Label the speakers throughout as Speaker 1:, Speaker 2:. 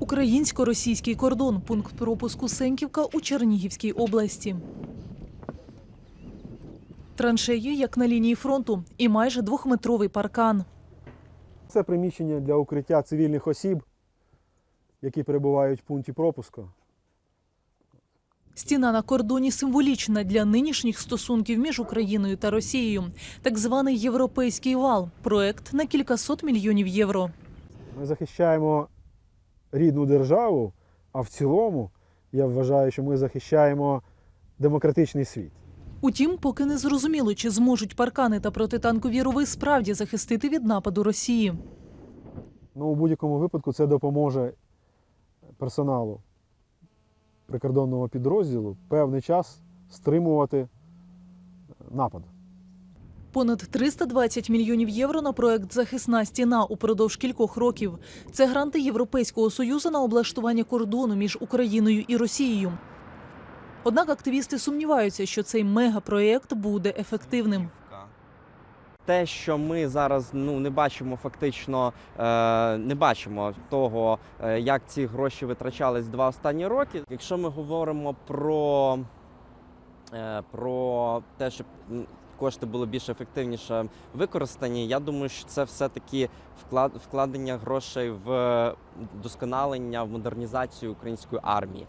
Speaker 1: українсько-російський кордон, пункт пропуску Сенківка у Чернігівській області. Траншеї, як на лінії фронту, і майже двохметровий паркан.
Speaker 2: Це приміщення для укриття цивільних осіб, які перебувають в пункті пропуску.
Speaker 1: Стіна на кордоні символічна для нинішніх стосунків між Україною та Росією. Так званий європейський вал проект на кількасот мільйонів євро.
Speaker 2: Ми захищаємо рідну державу, а в цілому я вважаю, що ми захищаємо демократичний світ.
Speaker 1: Утім, поки не зрозуміло, чи зможуть паркани та протитанкові рови справді захистити від нападу Росії.
Speaker 2: Ну, у будь-якому випадку це допоможе персоналу прикордонного підрозділу певний час стримувати напад.
Speaker 1: Понад 320 мільйонів євро на проект Захисна стіна упродовж кількох років. Це гранти Європейського союзу на облаштування кордону між Україною і Росією. Однак активісти сумніваються, що цей мегапроєкт буде ефективним.
Speaker 3: Те, що ми зараз ну не бачимо, фактично е, не бачимо того, е, як ці гроші витрачались два останні роки. Якщо ми говоримо про, е, про те, щоб м, кошти були більш ефективніше використані, я думаю, що це все-таки вклад, вкладення грошей в досконалення, в модернізацію української армії.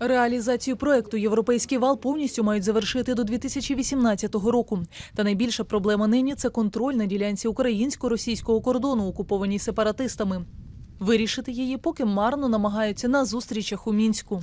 Speaker 1: Реалізацію проекту Європейський вал повністю мають завершити до 2018 року. Та найбільша проблема нині це контроль на ділянці українсько-російського кордону, окупованій сепаратистами. Вирішити її поки марно намагаються на зустрічах у мінську.